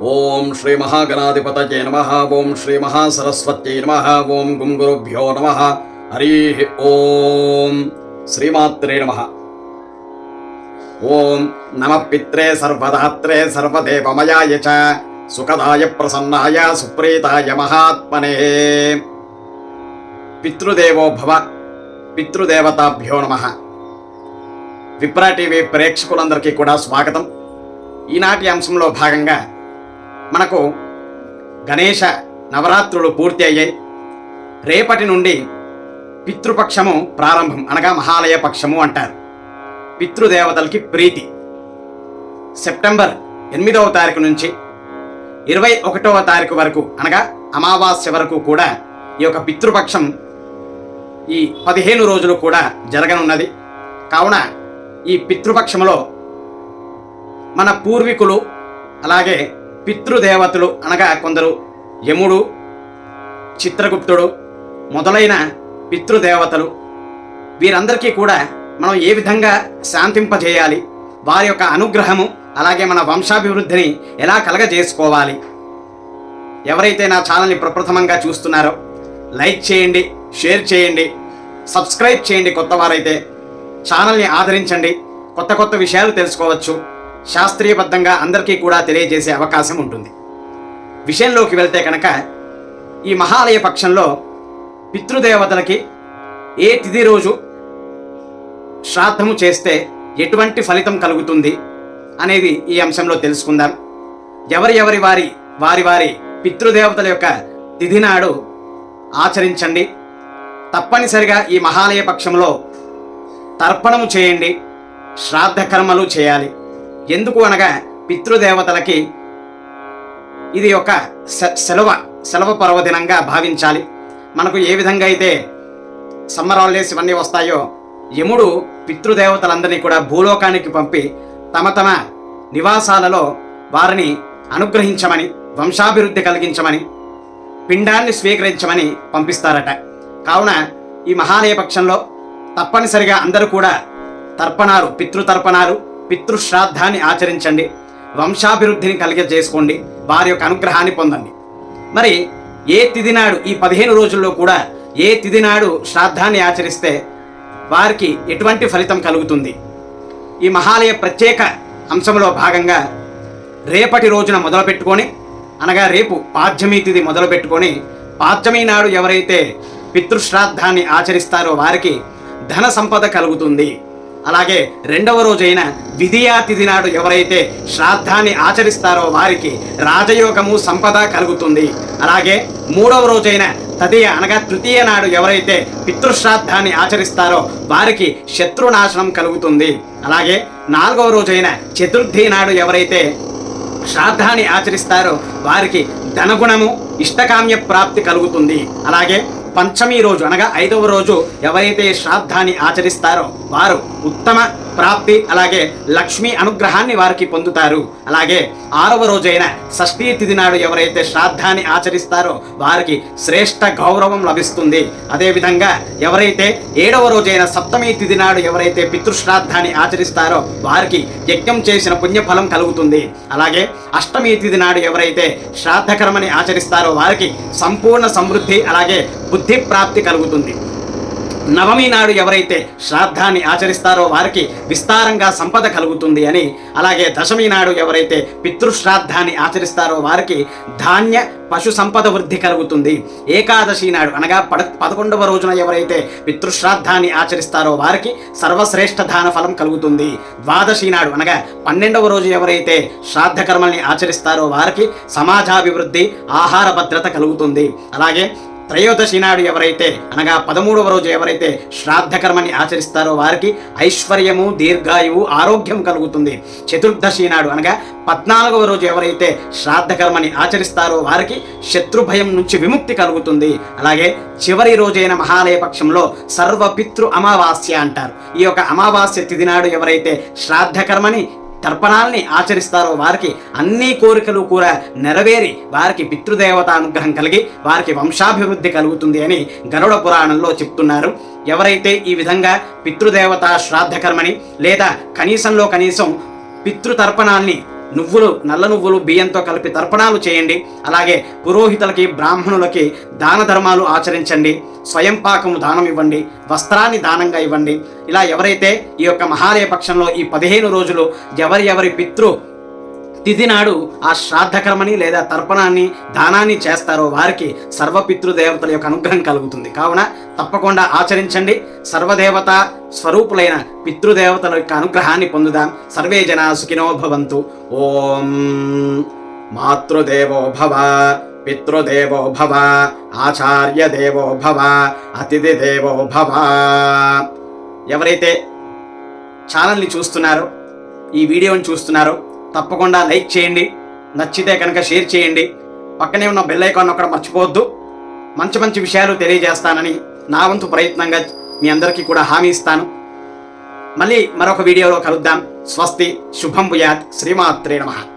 ఓం శ్రీ మహాగణాధిపతయే నమ ఓం శ్రీ మహాసరస్వత్యై నమ ఓం గుంగురుభ్యో నమ హరి ఓం శ్రీమాత్రే నమ. ఓం నమ పిత్రే సర్వదాత్రే సర్వదేవమయాయ చ సుఖదాయ ప్రసన్నాయ సుప్రీతాయ మహాత్మనే. పితృదేవో భవ పితృదేవతాభ్యో నమ. విప్రా టీవీ ప్రేక్షకులందరికీ కూడా స్వాగతం. ఈనాటి అంశంలో భాగంగా మనకు గణేష నవరాత్రులు పూర్తి అయ్యాయి. రేపటి నుండి పితృపక్షము ప్రారంభం అనగా మహాలయ పక్షము అంటారు. పితృదేవతలకి ప్రీతి. సెప్టెంబర్ ఎనిమిదవ తారీఖు నుంచి ఇరవై ఒకటవ తారీఖు వరకు అనగా అమావాస్య వరకు కూడా ఈ యొక్క పితృపక్షం ఈ పదిహేను రోజులు కూడా జరగనున్నది. కావున ఈ పితృపక్షంలో మన పూర్వీకులు అలాగే పితృదేవతలు అనగా కొందరు యముడు చిత్రగుప్తుడు మొదలైన పితృదేవతలు. వీరందరికీ కూడా మనం ఏ విధంగా శాంతింపజేయాలి? వారి యొక్క అనుగ్రహము అలాగే మన వంశాభివృద్ధిని ఎలా కలగజేసుకోవాలి? ఎవరైతే నా ఛానల్ని ప్రప్రథమంగా చూస్తున్నారో లైక్ చేయండి షేర్ చేయండి సబ్స్క్రైబ్ చేయండి కొత్త వారైతే ఛానల్ని ఆదరించండి. కొత్త కొత్త విషయాలు తెలుసుకోవచ్చు. శాస్త్రీయబద్ధంగా అందరికీ కూడా తెలియజేసే అవకాశం ఉంటుంది. విషయంలోకి వెళ్తే కనుక ఈ మహాలయ పక్షంలో పితృదేవతలకి ఏ తిథి రోజు శ్రాద్ధము చేస్తే ఎటువంటి ఫలితం కలుగుతుంది అనేది ఈ అంశంలో తెలుసుకుందాం. ఎవరి ఎవరి వారి వారి వారి పితృదేవతల యొక్క తిథి నాడు ఆచరించండి. తప్పనిసరిగా ఈ మహాలయ పక్షంలో తర్పణము చేయండి. శ్రాద్ధ కర్మలు చేయాలి. ఎందుకు అనగా పితృదేవతలకి ఇది ఒక సె- సెలవ సెలవ పర్వదినంగా భావించాలి. మనకు ఏ విధంగా అయితే సమ్మర్ హాలిడేస్ ఇవన్నీ వస్తాయో యముడు పితృదేవతలందరినీ కూడా భూలోకానికి పంపి తమ తమ నివాసాలలో వారిని అనుగ్రహించమని వంశాభివృద్ధి కలిగించమని పిండాన్ని స్వీకరించమని పంపిస్తారట. కావున ఈ మహాలయ పక్షంలో తప్పనిసరిగా అందరూ కూడా తర్పణాలు పితృతర్పణాలు పితృశ్రాద్ధాన్ని ఆచరించండి. వంశాభివృద్ధిని కలిగజేసుకోండి వారి యొక్క అనుగ్రహాన్ని పొందండి. మరి ఏ తిది నాడు ఈ పదిహేను రోజుల్లో కూడా ఏ తిది నాడు శ్రాద్ధాన్ని ఆచరిస్తే వారికి ఎటువంటి ఫలితం కలుగుతుంది? ఈ మహాలయ ప్రత్యేక అంశంలో భాగంగా రేపటి రోజున మొదలుపెట్టుకొని అనగా రేపు పాడ్యమి తిథి మొదలుపెట్టుకొని పాడ్యమి నాడు ఎవరైతే పితృశ్రాద్ధాన్ని ఆచరిస్తారో వారికి ధన సంపద కలుగుతుంది. అలాగే రెండవ రోజైన విధియా తిథి నాడు ఎవరైతే శ్రాద్ధాన్ని ఆచరిస్తారో వారికి రాజయోగము సంపద కలుగుతుంది. అలాగే మూడవ రోజైన తదియ అనగా తృతీయ నాడు ఎవరైతే పితృశ్రాద్ధాన్ని ఆచరిస్తారో వారికి శత్రునాశనం కలుగుతుంది. అలాగే నాలుగవ రోజైన చతుర్థి నాడు ఎవరైతే శ్రాద్ధాన్ని ఆచరిస్తారో వారికి ధనగుణము ఇష్టకామ్య ప్రాప్తి కలుగుతుంది. అలాగే పంచమి రోజు అనగా ఐదవ రోజు ఎవరైతే శ్రాద్ధాన్ని ఆచరిస్తారో వారు ఉత్తమ ప్రాప్తి అలాగే లక్ష్మీ అనుగ్రహాన్ని వారికి పొందుతారు. అలాగే ఆరవ రోజైన షష్ఠీ తిథి నాడు ఎవరైతే శ్రాద్ధాన్ని ఆచరిస్తారో వారికి శ్రేష్ఠ గౌరవం లభిస్తుంది. అదేవిధంగా ఎవరైతే ఏడవ రోజైన సప్తమి తిథి నాడు ఎవరైతే పితృశ్రాద్ధాన్ని ఆచరిస్తారో వారికి యజ్ఞం చేసిన పుణ్యఫలం కలుగుతుంది. అలాగే అష్టమి తిథి నాడు ఎవరైతే శ్రాద్ధకర్మని ఆచరిస్తారో వారికి సంపూర్ణ సమృద్ధి అలాగే బుద్ధి ప్రాప్తి కలుగుతుంది. నవమి నాడు ఎవరైతే శ్రాద్ధాన్ని ఆచరిస్తారో వారికి విస్తారంగా సంపద కలుగుతుంది అని అలాగే దశమి నాడు ఎవరైతే పితృశ్రాద్ధాన్ని ఆచరిస్తారో వారికి ధాన్య పశు సంపద వృద్ధి కలుగుతుంది. ఏకాదశి నాడు అనగా పద పదకొండవ రోజున ఎవరైతే పితృశ్రాద్ధాన్ని ఆచరిస్తారో వారికి సర్వశ్రేష్ఠ దాన ఫలం కలుగుతుంది. ద్వాదశి నాడు అనగా పన్నెండవ రోజు ఎవరైతే శ్రాద్ధ కర్మల్ని ఆచరిస్తారో వారికి సమాజాభివృద్ధి ఆహార భద్రత కలుగుతుంది. అలాగే త్రయోదశి నాడు ఎవరైతే అనగా పదమూడవ రోజు ఎవరైతే శ్రాద్ధ కర్మని ఆచరిస్తారో వారికి ఐశ్వర్యము దీర్ఘాయువు ఆరోగ్యం కలుగుతుంది. చతుర్దశి నాడు అనగా పద్నాలుగవ రోజు ఎవరైతే శ్రాద్ధ కర్మని ఆచరిస్తారో వారికి శత్రుభయం నుంచి విముక్తి కలుగుతుంది. అలాగే చివరి రోజైన మహాలయ పక్షంలో సర్వపితృ అమావాస్య అంటారు. ఈ యొక్క అమావాస్య తిథి నాడు ఎవరైతే శ్రాద్ధ కర్మని తర్పణాల్ని ఆచరిస్తారో వారికి అన్ని కోరికలు కూడా నెరవేరి వారికి పితృదేవత అనుగ్రహం కలిగి వారికి వంశాభివృద్ధి కలుగుతుంది అని గరుడ పురాణంలో చెప్తున్నారు. ఎవరైతే ఈ విధంగా పితృదేవత శ్రాద్ధకర్మని లేదా కనీసంలో కనీసం పితృతర్పణాల్ని నువ్వులు నల్ల నువ్వులు బియ్యంతో కలిపి తర్పణాలు చేయండి. అలాగే పురోహితులకి బ్రాహ్మణులకి దాన ధర్మాలు ఆచరించండి. స్వయం పాకము దానం ఇవ్వండి. వస్త్రాన్ని దానంగా ఇవ్వండి. ఇలా ఎవరైతే ఈ యొక్క మహాలయ పక్షంలో ఈ పదిహేను రోజులు ఎవరి ఎవరి పితృ తిథి నాడు ఆ శ్రాద్ధకర్మని లేదా తర్పణాన్ని దానాన్ని చేస్తారో వారికి సర్వపితృదేవతల యొక్క అనుగ్రహం కలుగుతుంది. కావున తప్పకుండా ఆచరించండి. సర్వదేవత స్వరూపులైన పితృదేవతల యొక్క అనుగ్రహాన్ని పొందుదాం. సర్వే జనా సుఖినో భవంతు. ఓం మాతృదేవో భవ పితృదేవో భవ ఆచార్య దేవో భవ అతిథి దేవో భవ. ఎవరైతే ఛానల్ని చూస్తున్నారో ఈ వీడియోని చూస్తున్నారో తప్పకుండా లైక్ చేయండి నచ్చితే కనుక షేర్ చేయండి. పక్కనే ఉన్న బెల్ ఐకాన్ అక్కడ మర్చిపోవద్దు. మంచి మంచి విషయాలు తెలియజేస్తానని నా వంతు ప్రయత్నంగా మీ అందరికీ కూడా హామీ ఇస్తాను. మళ్ళీ మరొక వీడియోలో కలుద్దాం. స్వస్తి శుభం భూయాత్. శ్రీమాత్రే నమః.